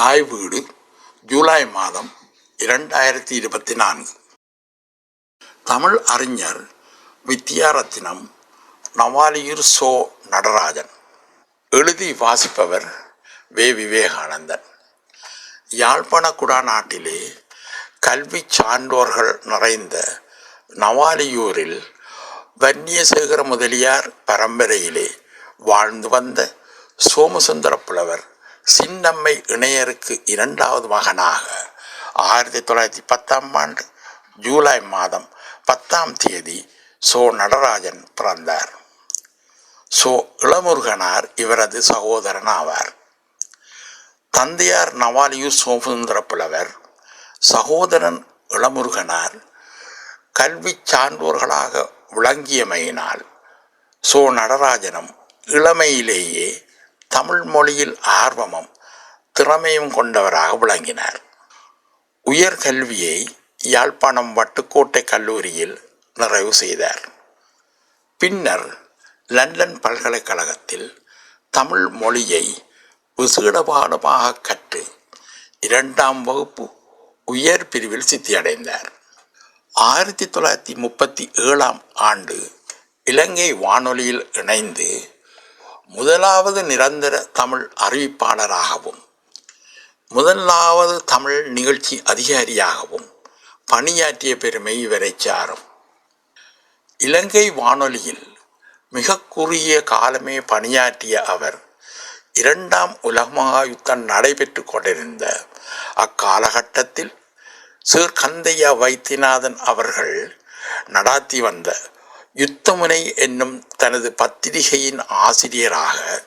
தாய் வீடு ஜூலை மாதம் இரண்டாயிரத்தி இருபத்தி நான்கு. தமிழ் அறிஞர் வித்யாரத்தினம் நவாலியூர் சோ நடராஜன். எழுதி வாசிப்பவர் வே. விவேகானந்தன். யாழ்ப்பாண குடாநாட்டிலே கல்வி சான்றோர்கள் நிறைந்த நவாலியூரில் வன்னியசேகர முதலியார் பரம்பரையிலே வாழ்ந்து வந்த சோமசுந்தர புலவர் சின்னம்மை இணையருக்கு இரண்டாவது மகனாக. ஆயிரத்தி தொள்ளாயிரத்தி பத்தாம் ஆண்டு ஜூலை மாதம் பத்தாம் தேதி சோ நடராஜன் பிறந்தார். சோ இளமுருகனார் இவரது சகோதரன் ஆவார் தந்தையார் நவாலியூர் சோமசுந்தர புலவர் சகோதரன் இளமுருகனார் கல்வி சான்றோர்களாக விளங்கியமையினால் சோ நடராஜனும் இளமையிலேயே தமிழ் மொழியில் ஆர்வமும் திறமையும் கொண்டவராக விளங்கினார். உயர்கல்வியை யாழ்ப்பாணம் வட்டுக்கோட்டை கல்லூரியில் நிறைவு செய்தார். பின்னர் லண்டன் பல்கலைக்கழகத்தில் தமிழ் மொழியை விசேடபாடமாக கற்று இரண்டாம் வகுப்பு உயர் பிரிவில் சித்தியடைந்தார். ஆயிரத்தி தொள்ளாயிரத்தி முப்பத்தி ஏழாம் ஆண்டு இலங்கை வானொலியில் இணைந்து முதலாவது நிரந்தர தமிழ் அறிவிப்பாளராகவும் முதலாவது தமிழ் நிகழ்ச்சி அதிகாரியாகவும் பணியாற்றிய பெருமை இவரை சாரும் இலங்கை வானொலியில் மிக குறுகிய காலமே பணியாற்றிய அவர் இரண்டாம் உலக மகாயுத்தம் நடைபெற்று கொண்டிருந்த அக்காலகட்டத்தில் சீர்கந்தையா வைத்தியநாதன் அவர்கள் நடாத்தி வந்த யுத்தமுனை என்னும் தனது பத்திரிகையின் ஆசிரியராக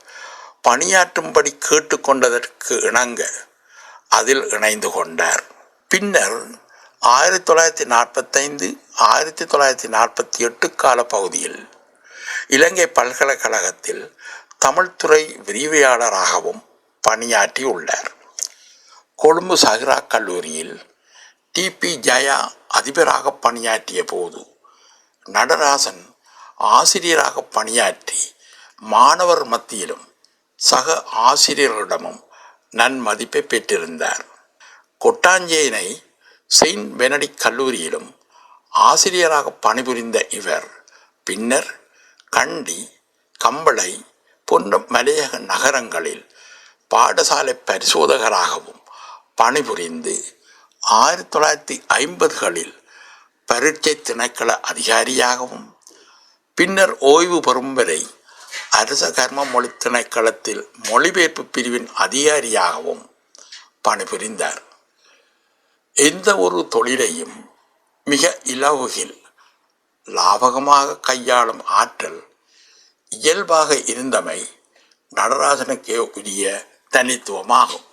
பணியாற்றும்படி கேட்டுக்கொண்டதற்கு இணங்க அதில் இணைந்து கொண்டார். பின்னர் ஆயிரத்தி தொள்ளாயிரத்தி நாற்பத்தைந்து ஆயிரத்தி தொள்ளாயிரத்தி நாற்பத்தி எட்டு கால பகுதியில் இலங்கை பல்கலைக்கழகத்தில் தமிழ்துறை விரிவையாளராகவும் பணியாற்றி உள்ளார். கொழும்பு சஹ்ரா கல்லூரியில் டிபி ஜயா அதிபராக பணியாற்றிய போது நடராசன் ஆசிரியராக பணியாற்றி மாணவர் மத்தியிலும் சக ஆசிரியர்களிடமும் நன்மதிப்பை பெற்றிருந்தார். கொட்டாஞ்சேனை செயின்ட் பெனடிக் கல்லூரியிலும் ஆசிரியராக பணிபுரிந்த இவர் பின்னர் கண்டி கம்பளை போன்ற மலையக நகரங்களில் பாடசாலை பரிசோதகராகவும் பணிபுரிந்து ஆயிரத்தி தொள்ளாயிரத்தி ஐம்பதுகளில் பரீட்சை திணைக்கள அதிகாரியாகவும் பின்னர் ஓய்வு பெறும் வரை அரச கர்ம மொழி திணைக்களத்தில் மொழிபெயர்ப்பு பிரிவின் அதிகாரியாகவும் பணிபுரிந்தார். எந்த ஒரு தொழிலையும் மிக இலவுகில் லாபகமாக கையாளும் ஆற்றல் இயல்பாக இருந்தமை நடராஜனுக்கே உரிய தனித்துவமாகும்.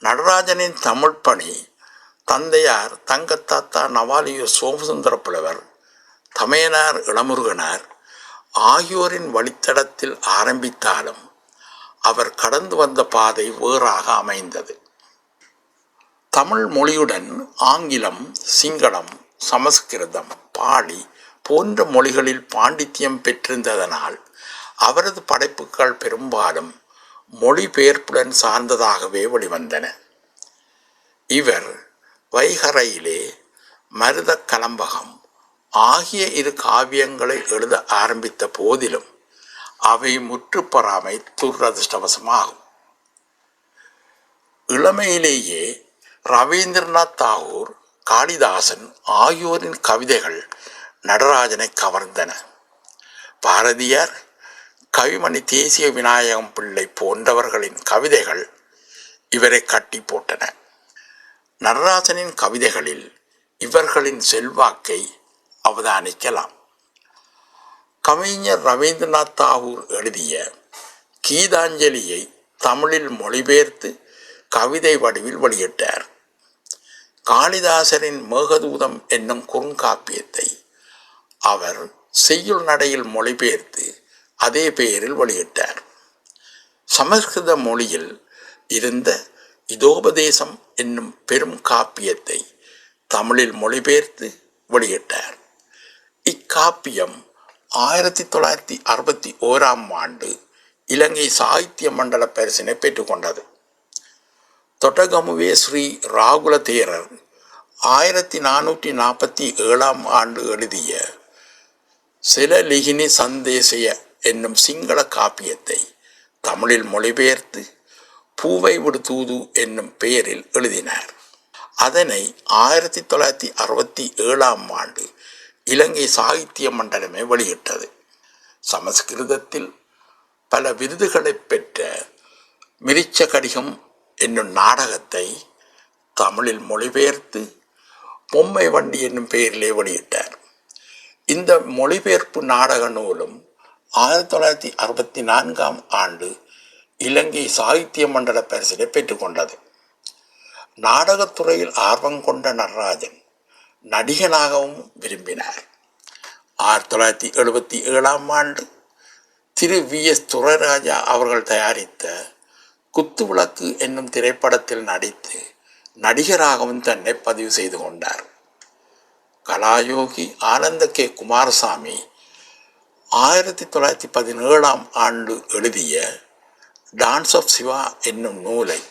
நடராஜனின் தமிழ் பணி தந்தையார் தங்கத்தாத்தா நவாலியூர் சோமசுந்தர புலவர் தமையனார் இளமுருகனார் ஆகியோரின் வழித்தடத்தில் ஆரம்பித்தாலும் அவர் கடந்து வந்த பாதை வேறாக அமைந்தது. தமிழ் மொழியுடன் ஆங்கிலம் சிங்களம் சமஸ்கிருதம் பாலி போன்ற மொழிகளில் பாண்டித்யம் பெற்றிருந்ததனால் அவரது படைப்புகள் பெரும்பாலும் மொழிபெயர்ப்புடன் சார்ந்ததாகவே வெளிவந்தன. இவர் வைகரையிலே மருத கலம்பகம் ஆகிய இரு காவியங்களை எழுத ஆரம்பித்த போதிலும் அவை முற்றுப்பெறாமை துரதிருஷ்டவசமாகும். இளமையிலேயே ரவீந்திரநாத் தாகூர் காளிதாசன் ஆகியோரின் கவிதைகள் நடராஜனை கவர்ந்தன. பாரதியார் கவிமணி தேசிய விநாயகம் பிள்ளை போன்றவர்களின் கவிதைகள் இவரை கட்டி போட்டன. நடராஜனின் கவிதைகளில் இவர்களின் செல்வாக்கை அவதானிக்கலாம். கவிஞர் ரவீந்திரநாத் தாகூர் எழுதிய கீதாஞ்சலியை தமிழில் மொழிபெயர்த்து கவிதை வடிவில் வெளியிட்டார். காளிதாசரின் மேகதூதம் என்னும் குறுங்காப்பியத்தை அவர் செய்யுள் நடையில் மொழிபெயர்த்து அதே பெயரில் வெளியிட்டார். சமஸ்கிருத மொழியில் இருந்த இதோபதேசம் என்னும் பெரும் காப்பியத்தை தமிழில் மொழிபெயர்த்து வெளியிட்டார். இக்காப்பியம் ஆயிரத்தி தொள்ளாயிரத்தி அறுபத்தி ஓராம் ஆண்டு இலங்கை சாகித்ய மண்டல பரிசினை பெற்றுக்கொண்டது தொட்டகமுவே ஸ்ரீ ராகுல தேரர் ஆயிரத்தி நானூற்றி நாற்பத்தி ஏழாம் ஆண்டு எழுதிய சிலலிகினி சந்தேசய என்னும் சிங்கள காப்பியத்தை தமிழில் மொழிபெயர்த்து பூவை விடு தூது என்னும் பெயரில் எழுதினார். அதனை ஆயிரத்தி தொள்ளாயிரத்தி அறுபத்தி ஏழாம் ஆண்டு இலங்கை சாகித்ய மண்டலமே வெளியிட்டது. சமஸ்கிருதத்தில் பல விருதுகளை பெற்ற மிரிச்ச கடிகம் என்னும் நாடகத்தை தமிழில் மொழிபெயர்த்து பொம்மை வண்டி என்னும் பெயரிலே வெளியிட்டார். இந்த மொழிபெயர்ப்பு நாடக நூலும் ஆயிரத்தி தொள்ளாயிரத்தி அறுபத்தி நான்காம் ஆண்டு இலங்கை சாகித்ய மண்டல பரிசிலை பெற்றுக்கொண்டது நாடகத்துறையில் ஆர்வம் கொண்ட நடராஜன் நடிகனாகவும் விரும்பினார். ஆயிரத்தி தொள்ளாயிரத்தி எழுபத்தி ஏழாம் ஆண்டு திரு வி. எஸ். துரைராஜா அவர்கள் தயாரித்த குத்துவிளக்கு என்னும் திரைப்படத்தில் நடித்து நடிகராகவும் தன்னை பதிவு செய்து கொண்டார். கலாயோகி ஆனந்த கே. குமாரசாமி ஆயிரத்தி தொள்ளாயிரத்தி பதினேழாம் ஆண்டு எழுதிய டான்ஸ் ஆஃப் சிவா என்னும் நூலை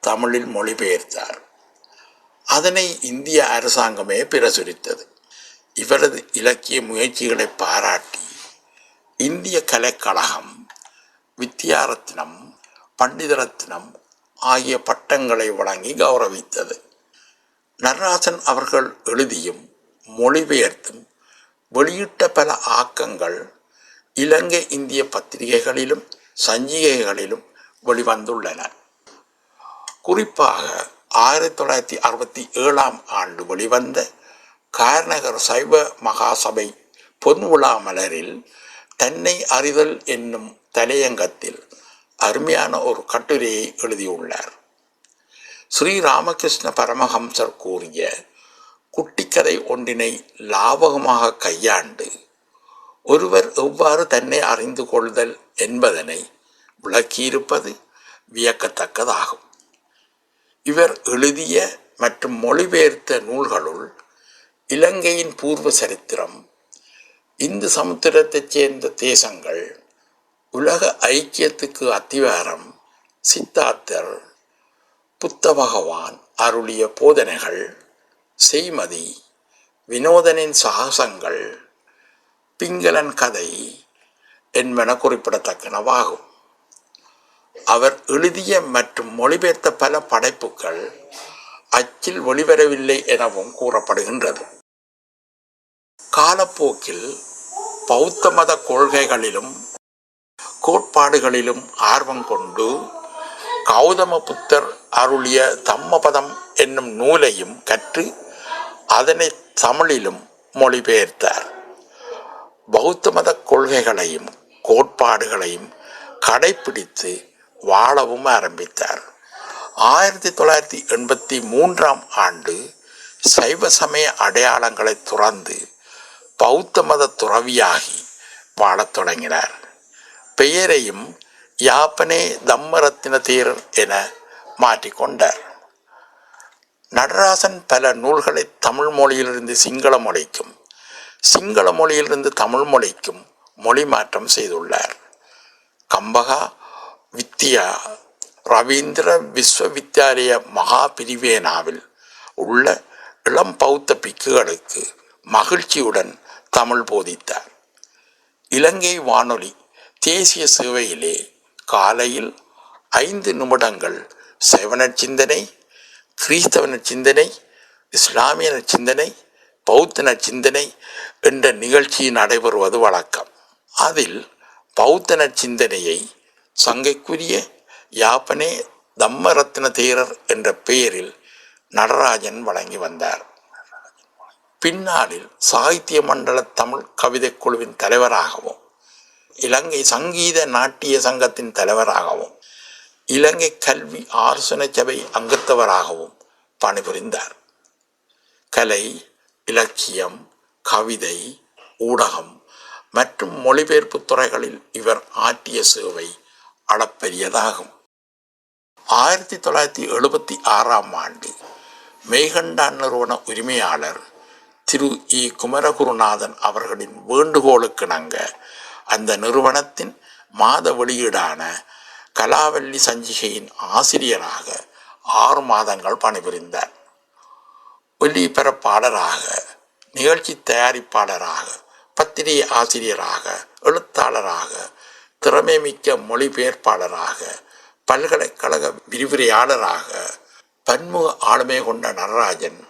தமிழில் மொழிபெயர்த்தார். அதனை இந்திய அரசாங்கமே பிரசுரித்தது. இவரது இலக்கிய முயற்சிகளை பாராட்டி இந்திய கலைக்கழகம் வித்யாரத்னம் பண்டிதரத்னம் ஆகிய பட்டங்களை வழங்கி கௌரவித்தது. நடராசன் அவர்கள் எழுதியும் மொழிபெயர்த்தும் வெளியிட்ட பல ஆக்கங்கள் இலங்கை இந்திய பத்திரிகைகளிலும் சஞ்சிகைகளிலும் வெளிவந்துள்ளன குறிப்பாக ஆயிரத்தி தொள்ளாயிரத்தி அறுபத்தி ஏழாம் ஆண்டு வெளிவந்த கார்நகர் சைவ மகாசபை பொன்விழா மலரில் தன்னை அறிதல் என்னும் தலையங்கத்தில் அருமையான ஒரு கட்டுரையை எழுதியுள்ளார். ஸ்ரீ ராமகிருஷ்ண பரமஹம்சர் கூறிய குட்டிக்கதை ஒன்றினை லாபகமாக கையாண்டு ஒருவர் எவ்வாறு தன்னை அறிந்து கொள்தல் என்பதனை விளக்கியிருப்பது வியக்கத்தக்கதாகும். இவர் எழுதிய மற்றும் மொழிபெயர்த்த நூல்களுள் இலங்கையின் பூர்வ சரித்திரம் இந்து சமுத்திரத்தைச் சேர்ந்த தேசங்கள் உலக ஐக்கியத்துக்கு அத்திவாரம் சித்தார்த்தர் புத்த பகவான் அருளிய போதனைகள் செய்மதி வினோதனின் சாகசங்கள் பிங்களன் கதை என்பன குறிப்பிடத்தக்கனவாகும். அவர் எழுதிய மற்றும் மொழிபெயர்த்த பல படைப்புகள் அச்சில் வெளிவரவில்லை எனவும் கூறப்படுகின்றது. காலப்போக்கில் பௌத்த மத கொள்கைகளிலும் கோட்பாடுகளிலும் ஆர்வம் கொண்டு கௌதம புத்தர் அருளிய தம்மபதம் என்னும் நூலையும் கற்று அதனை தமிழிலும் மொழிபெயர்த்தார். பௌத்த மத கொள்கைகளையும் கோட்பாடுகளையும் கடைப்பிடித்து வாழவும் ஆரம்பித்தார். ஆயிரத்தி தொள்ளாயிரத்தி எண்பத்தி மூன்றாம் ஆண்டு சைவ சமய அடையாளங்களை துறந்து பௌத்த மத துறவியாகி வாழத் தொடங்கினார். பெயரையும் யாப்பனே தம்மரத்தின தீரர் என மாற்றிக்கொண்டார் நடராசன் பல நூல்களை தமிழ் மொழியிலிருந்து சிங்கள மொழிக்கும் சிங்கள மொழியிலிருந்து தமிழ் மொழிக்கும் மொழி மாற்றம் செய்துள்ளார். கம்பகா வித்யா ரவீந்திர விஸ்வவித்யாலய மகா பிரிவேனாவில் உள்ள இளம் பௌத்த பிக்குகளுக்கு மகிழ்ச்சியுடன் தமிழ் போதித்தார். இலங்கை வானொலி தேசிய சேவையிலே காலையில் ஐந்து நிமிடங்கள் சைவனர் சிந்தனை கிறிஸ்தவன சிந்தனை இஸ்லாமிய சிந்தனை பௌத்தன சிந்தனை என்ற நிகழ்ச்சி நடைபெறுவது வழக்கம். அதில் பௌத்தன சிந்தனையை சங்கைக்குரிய யாப்பனே தம்மரத்ன தேரர் என்ற பெயரில் நடராஜன் வழங்கி வந்தார். பின்னாளில் சாகித்ய மண்டல தமிழ் கவிதை குழுவின் தலைவராகவும் இலங்கை சங்கீத நாட்டிய சங்கத்தின் தலைவராகவும் இலங்கை கல்வி ஆலோசனை சபை அங்கத்தவராகவும் பணிபுரிந்தார். கலை இலக்கியம் கவிதை ஊடகம் மற்றும் மொழிபெயர்ப்பு துறைகளில் இவர் ஆற்றிய சேவை அளப்பரியதாகும். ஆயிரத்தி தொள்ளாயிரத்தி எழுபத்தி ஆறாம் ஆண்டு மேகண்டா நிறுவன உரிமையாளர் திரு. இ. குமரகுருநாதன் அவர்களின் வேண்டுகோளுக்கிணங்க அந்த நிறுவனத்தின் மாத வெளியீடான கலாவல்லி சஞ்சிகையின் ஆசிரியராக ஆறு மாதங்கள் பணிபுரிந்தார். ஒலிபரப்பாளராக நிகழ்ச்சி தயாரிப்பாளராக பத்திரிகை ஆசிரியராக எழுத்தாளராக திறமைமிக்க மொழிபெயர்ப்பாளராக பல்கலைக்கழக விரிவுரையாளராக பன்முக ஆளுமை கொண்ட நடராஜன்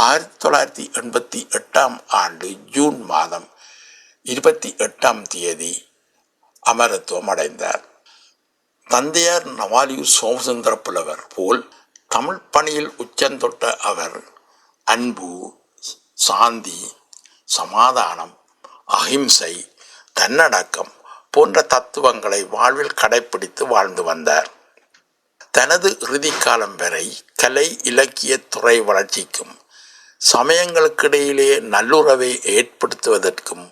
ஆயிரத்தி தொள்ளாயிரத்தி எண்பத்தி எட்டாம் ஆண்டு ஜூன் மாதம் இருபத்தி எட்டாம் தேதி அமரத்துவம் அடைந்தார் தந்தையார் நவாலியூர் சோமசுந்தர புலவர் போல் தமிழ் பணியில் உச்சந்தொட்ட அவர் அன்பு சாந்தி சமாதானம் அகிம்சை தன்னடக்கம் போன்ற தத்துவங்களை வாழ்வில் கடைப்பிடித்து வாழ்ந்து வந்தார். தனது இறுதிக்காலம் வரை கலை இலக்கிய துறை வளர்ச்சிக்கும் சமயங்களுக்கிடையிலே நல்லுறவை ஏற்படுத்துவதற்கும்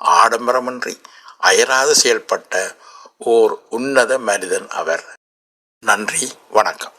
ஆடம்பரமின்றி அயராது செயல்பட்ட ஓர் உன்னத மனிதன் அவர். நன்றி வணக்கம்.